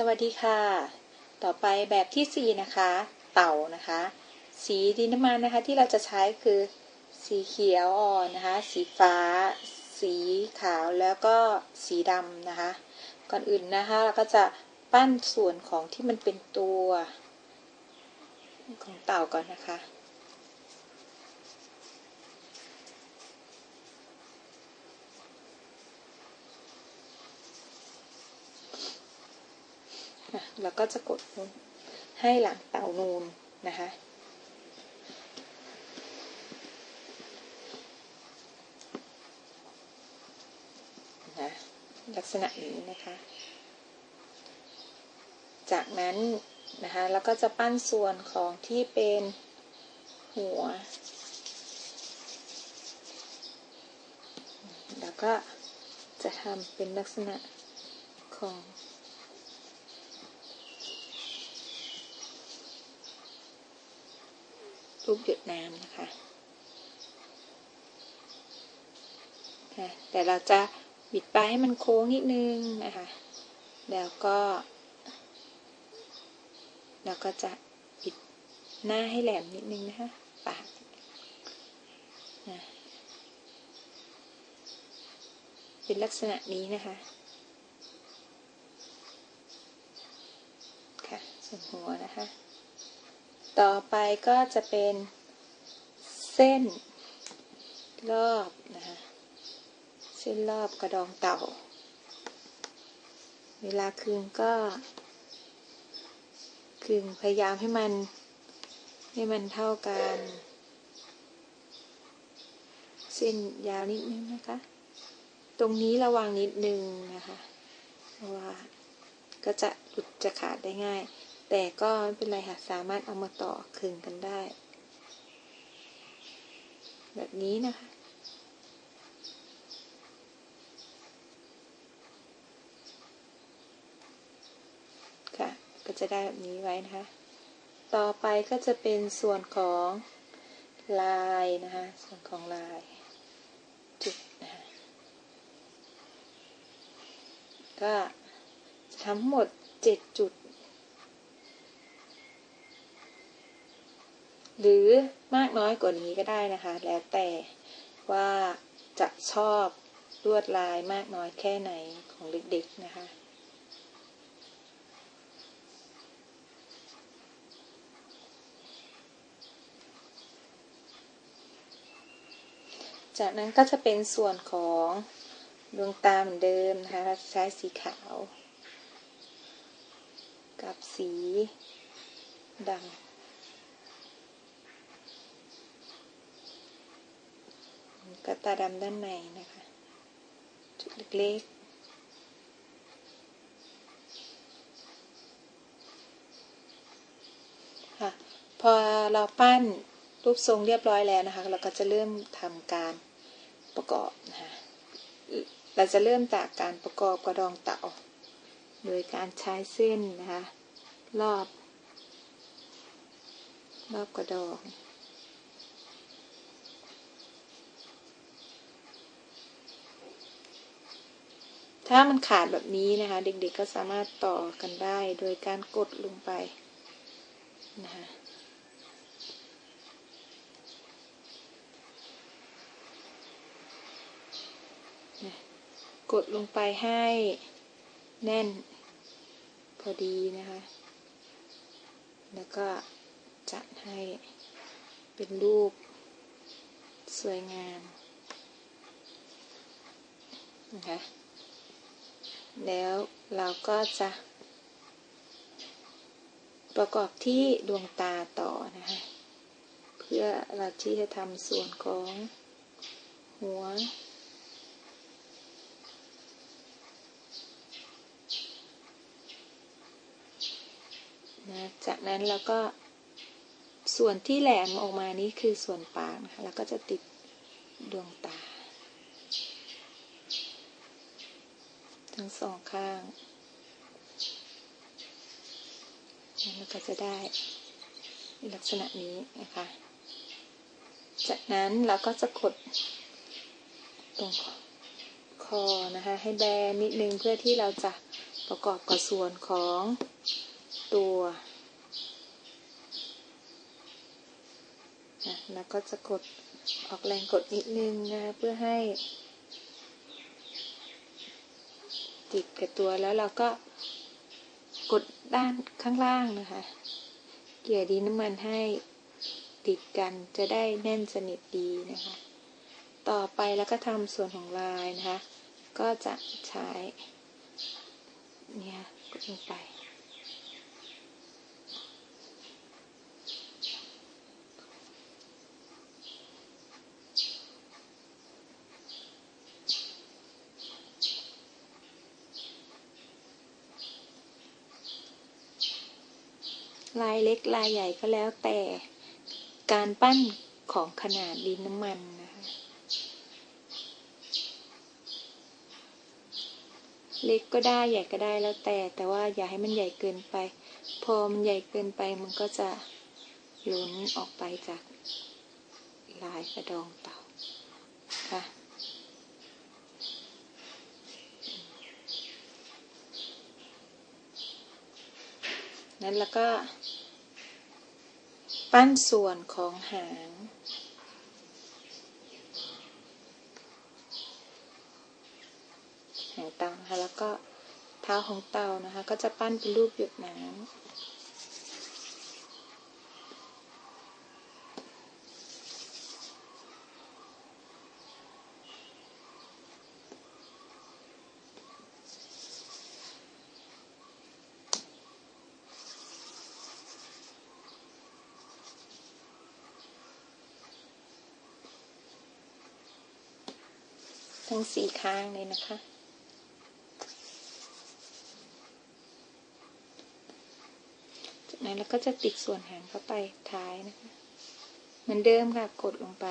สวัสดีค่ะ ต่อไปแบบที่ 4 นะคะ เต่านะคะ สีดินน้ำมันนะคะที่เราจะใช้คือสีเขียวอ่อนนะคะ สีฟ้า สีขาวแล้วก็สีดำนะคะ ก่อนอื่นนะคะเราก็จะปั้นส่วนของที่มันเป็นตัว ของเต่าก่อนนะคะ แล้วก็จะกดให้หลังเต่านูนนะคะ นะลักษณะนี้นะคะ จากนั้นนะคะแล้วก็จะปั้นส่วนของที่เป็นหัว แล้วก็จะทำเป็นลักษณะของ รูปหยดน้ำนะคะแต่เราจะบิดปลายให้มันโค้งนิดนึงนะคะ แล้วก็แล้วก็จะบิดหน้าให้แหลมนิดนึงนะคะปากนะเป็นลักษณะนี้นะคะค่ะส่วนหัวนะคะ ต่อไปก็จะเป็นเส้นรอบนะคะเส้นรอบกระดองเต่า เวลาคืนก็คืนพยายามให้มันให้มันเท่ากัน เส้นยาวนิดนึงนะคะ ตรงนี้ระวังนิดนึงนะคะ เพราะว่าก็จะหลุดจะขาดได้ง่าย แต่ก็ไม่เป็นไรค่ะ สามารถเอามาต่อคืนกันได้ แบบนี้นะคะ ค่ะ ก็จะได้แบบนี้ไว้นะคะ ต่อไปก็จะเป็นส่วนของลายนะคะ ส่วนของลายจุดนะคะก็จะทั้งหมด 7 จุด หรือมากน้อยกว่านี้ก็ได้นะคะ แล้วแต่ว่าจะชอบลวดลายมากน้อยแค่ไหนของเด็กๆนะคะ จากนั้นก็จะเป็นส่วนของดวงตาเหมือนเดิมนะคะเราใช้สีขาว กับสีดำ ก็ตาดำด้านในนะคะ จุดเล็กๆค่ะพอเราปั้นรูปทรงเรียบร้อยแล้วนะคะ เราก็จะเริ่มทำการประกอบนะคะเราจะเริ่มจากการประกอบกระดองเต่า โดยการใช้เส้นนะคะ รอบ รอบกระดอง ถ้ามันขาดแบบนี้นะคะ เด็กๆก็สามารถต่อกันได้โดยการกดลงไปนะคะกดลงไปให้แน่นพอดีนะคะ แล้วก็จัดให้เป็นรูปสวยงามนะคะ แล้วเราก็จะประกอบที่ดวงตาต่อนะคะ เพื่อเราที่จะทำส่วนของหัวนะจากนั้นเราก็ส่วนที่แหลมออกมานี้คือส่วนปากนะคะ แล้วก็จะติดดวงตา ทั้งสองข้างแล้วก็จะได้ลักษณะนี้นะคะ จากนั้นเราก็จะกดตรงคอนะคะ ให้แบนนิดนึงเพื่อที่เราจะประกอบกับส่วนของตัวนะแล้วก็จะกดออกแรงกดนิดนึงนะคะเพื่อให้ ติดกับตัวแล้วเราก็กดด้านข้างล่างนะคะ เกี่ยดินน้ำมันให้ติดกันจะได้แน่นสนิทดีนะคะ ต่อไปแล้วก็ทำส่วนของลายนะคะ ก็จะใช้เนี่ยกดลงไป ลายเล็กลายใหญ่ก็แล้วแต่การปั้นของขนาดดินน้ำมันนะคะเล็กก็ได้ใหญ่ก็ได้แล้วแต่ แต่ว่าอย่าให้มันใหญ่เกินไป พอมันใหญ่เกินไปมันก็จะล้นออกไปจากลายกระดองเต่าค่ะนั้นแล้วก็ ปั้นส่วนของหาง หางเต่านะคะ แล้วก็เท้าของเต่านะคะ ก็จะปั้นเป็นรูปหยดน้ำ ทั้งสี่ข้างเลยนะคะ จากนั้นเราก็จะติดส่วนหางเข้าไปท้ายนะคะ เหมือนเดิมค่ะ กดลงไป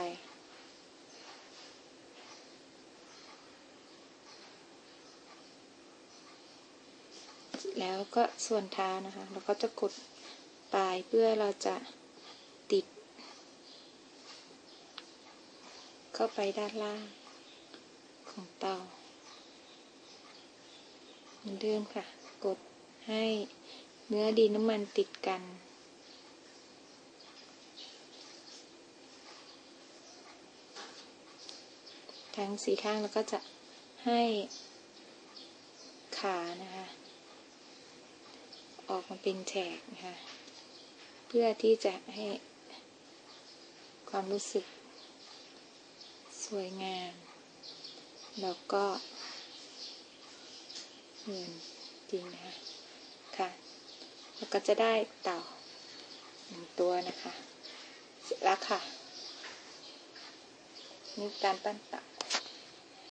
แล้วก็ส่วนเท้านะคะ เราก็จะกดปลายเพื่อเราจะติด เข้าไปด้านล่าง ของเตาเหมือนเดิมค่ะ กดให้เนื้อดินน้ำมันติดกัน ทั้งสีข้างแล้วก็จะให้ขานะคะ ออกมาเป็นแฉกนะคะ เพื่อที่จะให้ความรู้สึกสวยงาม แล้วก็เงินจริงนะคะค่ะแล้วก็จะได้เต่าหนึ่งตัวนะคะ เสร็จแล้วค่ะ นี่การปั้นเต่า